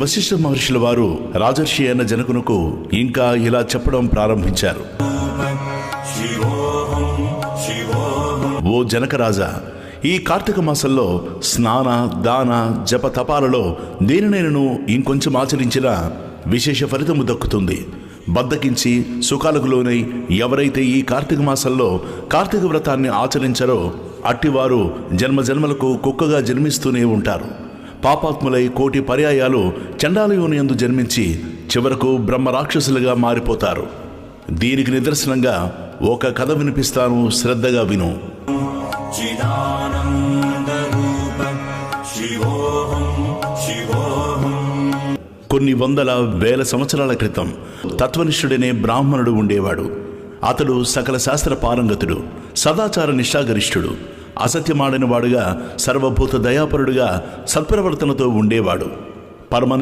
వశిష్ఠ మహర్షుల వారు రాజర్షి అయిన జనకునకు ఇంకా ఇలా చెప్పడం ప్రారంభించారు. ఓ జనకరాజా ఈ కార్తీక మాసంలో స్నాన దాన జప తపాలలో దేనినైనను ఇంకొంచెం ఆచరించినా విశేష ఫలితము దక్కుతుంది. బద్దకించి సుఖాలకు లోనై ఎవరైతే ఈ కార్తీక మాసంలో కార్తీక వ్రతాన్ని ఆచరించరో అట్టివారు జన్మ జన్మలకు కుక్కగా జన్మిస్తూనే ఉంటారు. పాపాత్ములై కోటి పర్యాయాలు చండాలయోని యందు జన్మించి చివరకు బ్రహ్మ రాక్షసులుగా మారిపోతారు. దీనికి నిదర్శనంగా ఒక కథ వినిపిస్తాను శ్రద్ధగా విను. కొన్ని వందల వేల సంవత్సరాల క్రితం తత్వనిష్ఠుడనే బ్రాహ్మణుడు ఉండేవాడు. అతడు సకల శాస్త్ర పారంగతుడు సదాచార నిష్ఠాగరిష్ఠుడు. అసత్యమాడిన వాడుగా సర్వభూత దయాపరుడుగా సత్ప్రవర్తనతో ఉండేవాడు. పరమ